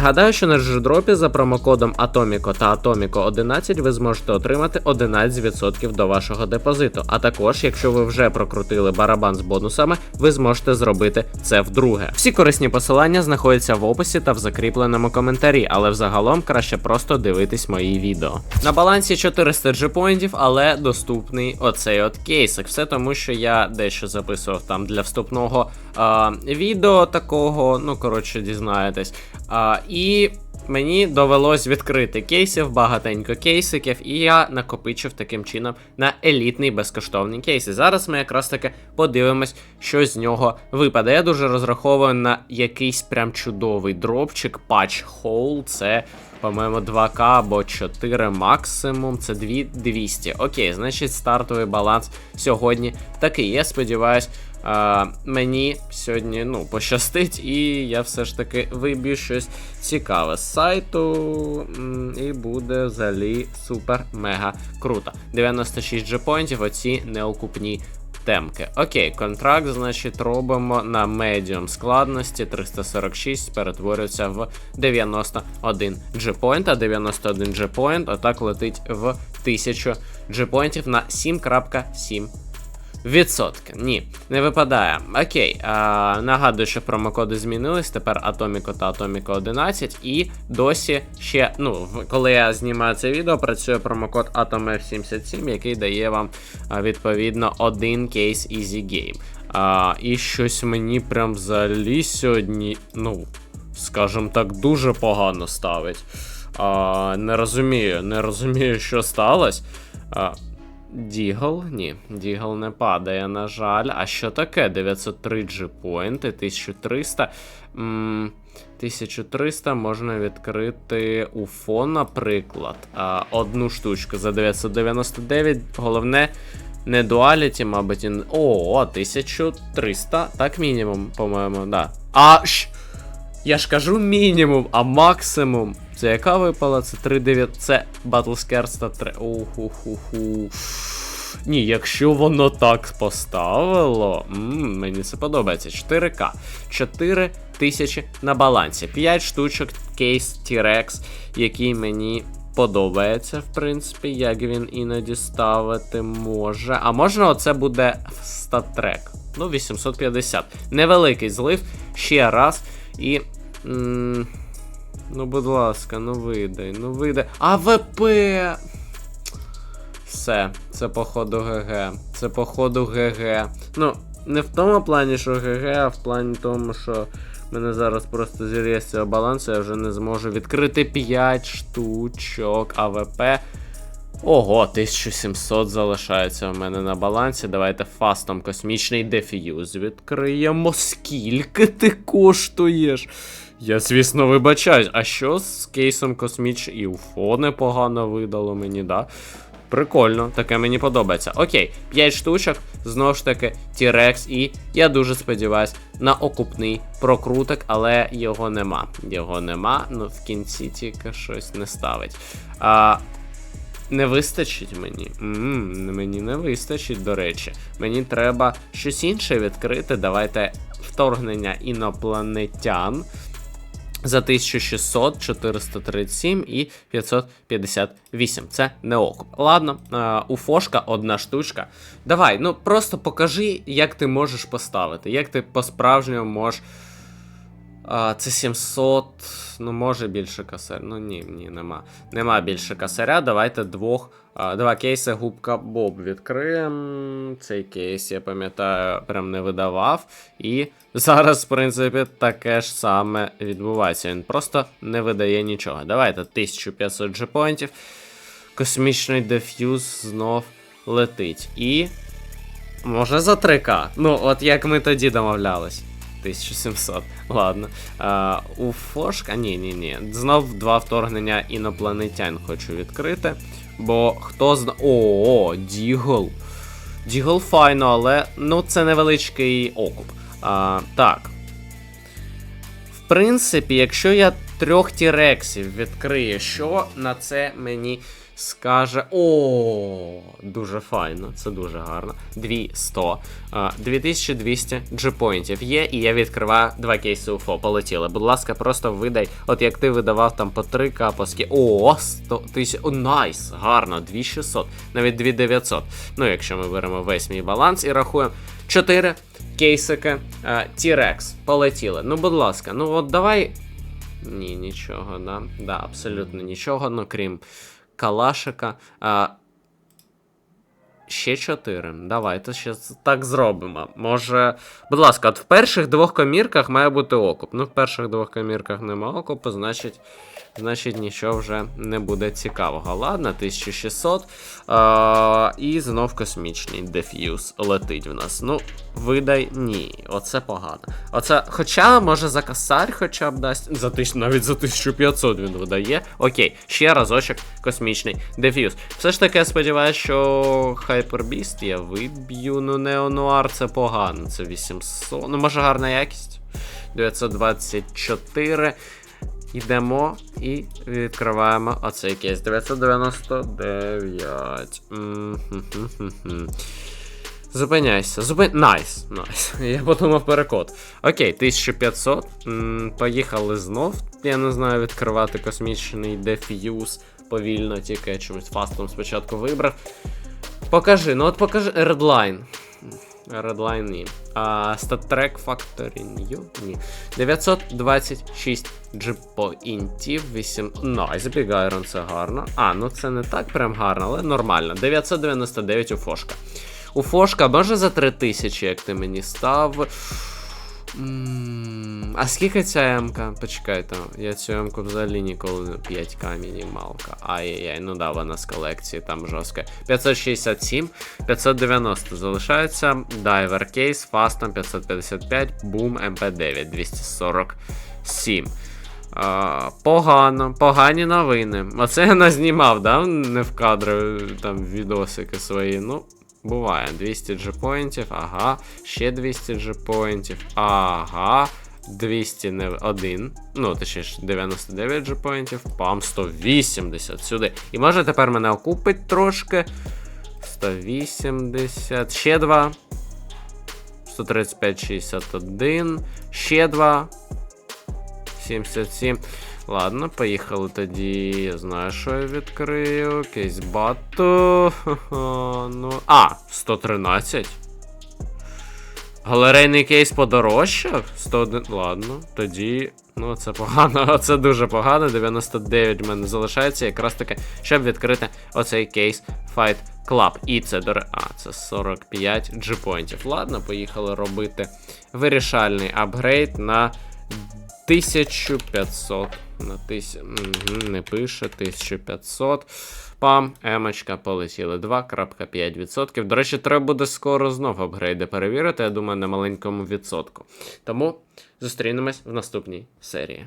Нагадаю, що на джедропі за промокодом Atomico та Atomico 11 ви зможете отримати 11% до вашого депозиту. А також, якщо ви вже прокрутили барабан з бонусами, ви зможете зробити це вдруге. Всі корисні посилання знаходяться в описі та в закріпленому коментарі, але взагалом краще просто дивитись мої відео. На балансі 400 джепоінтів, але доступний оцей от кейсик. Все тому, що я дещо записував там для вступного а, відео такого, ну коротше, дізнаєтесь. А, і мені довелось відкрити кейсів, багатенько кейсиків, і я накопичив таким чином на елітний безкоштовний кейс. І зараз ми якраз таки подивимось, що з нього випаде. Я дуже розраховую на якийсь прям чудовий дропчик, патч хоул. Це, по-моєму, 2К або 4 максимум. Це 2200. Окей, значить, стартовий баланс сьогодні такий. Я сподіваюсь. А, мені сьогодні ну, пощастить, і я все ж таки виб'ю щось цікаве з сайту. І буде взагалі супер-мега круто. 96 джепоінтів, оці неокупні темки. Окей, контракт, значить, робимо на медіум складності 346, перетворюється в 91 джепоінт, а 91 джепоінт отак летить в 1000 джепоінтів на 7.7 Відсотки. Ні, не випадає. Окей. А, нагадую, що промокоди змінились. Тепер Atomico та Atomico 11. І досі ще, ну, коли я знімаю це відео, працює промокод AtomF77, який дає вам відповідно один кейс Easy Game. А, і щось мені прям взагалі сьогодні, ну, скажімо так, дуже погано ставить. А, не розумію, не розумію, що сталося. А, Дігл? Ні, Дігл не падає, на жаль. А що таке? 903 джипоінти, 1300. М, 1300 можна відкрити UFO, наприклад. А, одну штучку за 999. Головне, не дуаліті, мабуть. і О, 1300. Так, мінімум, по-моєму, да. А. Ш... Я ж кажу мінімум, а максимум. Це яка випала? Це 3,9. Це Battlescars та 3. Уху-ху-ху. Ні, якщо воно так поставило, м, мені це подобається. 4К. 4 тисячі на балансі. 5 штучок кейс T-Rex, який мені подобається, в принципі, як він іноді ставити може. А можна оце буде статрек. Ну, 850. Невеликий злив. Ще раз. І. М- ну, будь ласка, ну видай, ну видай. АВП! Все, це походу ГГ. Це походу ГГ. Ну, не в тому плані, що ГГ, а в плані тому, що мене зараз просто зірє з цього балансу, я вже не зможу відкрити 5 штучок АВП. Ого, 1700 залишається в мене на балансі. Давайте фастом космічний деф'юз відкриємо. Скільки ти коштуєш? Я, звісно, вибачаюсь. А що з кейсом космічний? І УФО непогано видало мені, да? Прикольно, таке мені подобається. Окей, 5 штучок, знову ж таки, T-Rex, і я дуже сподіваюсь на окупний прокруток, але його нема. Його нема, ну в кінці тільки щось не ставить. А, не вистачить мені. м мені не вистачить, до речі. Мені треба щось інше відкрити. Давайте вторгнення інопланетян. За 1600, 437 і 558. Це не окуп. Ладно, у уфошка одна штучка. Давай, ну просто покажи, як ти можеш поставити, як ти по-справжньому можеш. Це 700, ну може більше косаря. Ну ні, ні, нема. Нема більше косаря. Давайте двох. Два кейси губка Боб відкриємо. Цей кейс, я пам'ятаю, прям не видавав. І зараз, в принципі, таке ж саме відбувається. Він просто не видає нічого. Давайте 1500 джепоінтів. Космічний деф'юз знов летить. І. Може за 3К. Ну, от як ми тоді домовлялись. 1700. Ладно. А, у Фошка. Ні, ні, ні. Знов два вторгнення інопланетян хочу відкрити. Бо хто зна. О, Дігл. Дігл файно, але ну це невеличкий окуп. А, так. В принципі, якщо я трьох тірексів відкрию, що на це мені скаже. О, дуже файно, це дуже гарно. 200. 2200 джипоінтів є, і я відкриваю два кейси УФО. Полетіли. Будь ласка, просто видай, от як ти видавав там по 3 капоски. О, 100 тисяч. О, найс! Гарно, 2600, навіть 2900. Ну, якщо ми беремо весь мій баланс і рахуємо 4 кейсики. T-Rex. Полетіли. Ну, будь ласка, ну от давай. Ні, нічого, да. Да, абсолютно нічого, ну крім Калашика. Ще чотири. Давайте ще так зробимо. Може. Будь ласка, от в перших двох комірках має бути окуп. Ну, в перших двох комірках нема окупу, значить. Значить, нічого вже не буде цікавого. Ладно, 1600. А, і знов космічний деф'юз летить в нас. Ну, видай, ні, оце погано. Оце, хоча, може, за косарь хоча б дасть. За тисяч, навіть за 1500 він видає. Окей, ще разочок космічний деф'юз. Все ж таки, я сподіваюся, що Hyperbeast я виб'ю. Ну, Неонуар це погано. Це 800. Ну, може, гарна якість. 924. Йдемо і відкриваємо оцей кейс. 999. М-хм-хм-хм. Зупиняйся. Зупин... Найс. Найс. Я подумав перекод. Окей, 1500. М, Поїхали знов. Я не знаю, відкривати космічний деф'юз повільно, тільки я чомусь фастом спочатку вибрав. Покажи, ну от покажи Redline. Redline ні. А StatTrack Factory New? Ні. 926 джипоінтів, 8. Найс, Big це гарно. А, ну це не так прям гарно, але нормально. 999 у Фошка. У Фошка може за 3000, як ти мені став. А скільки ця М-ка? Почекайте, я цю М-ку взагалі ніколи не 5к мінімалка. Ай-яй-яй, ну да, вона з колекції там жорстка. 567, 590 залишається. Дайвер кейс, фастом 555, бум, МП9, 247. А, погано, погані новини. Оце я назнімав, да? Не в кадри там відосики свої. Ну, буває. 200 джепоінтів, ага. Ще 200 джепоінтів, ага. 200 не один. Ну, точніше, 99 джепоінтів, пам 180 сюди. І може тепер мене окупить трошки. 180. Ще два. 135, 61. Ще два. 77. Ладно, поїхали тоді. Я знаю, що я відкрию. Кейс бату. Ну. А, 113. Галерейний кейс подорожчав? 101. Ладно, тоді. Ну, це погано, це дуже погано. 99 в мене залишається, якраз таки, щоб відкрити оцей кейс Fight Club. І це до А, це 45 джипоінтів. Ладно, поїхали робити вирішальний апгрейд на 1500. На тисяч... Не пише, 1500. Пам, емочка, полетіли 2.5%. До речі, треба буде скоро знов апгрейди перевірити, я думаю, на маленькому відсотку. Тому зустрінемось в наступній серії.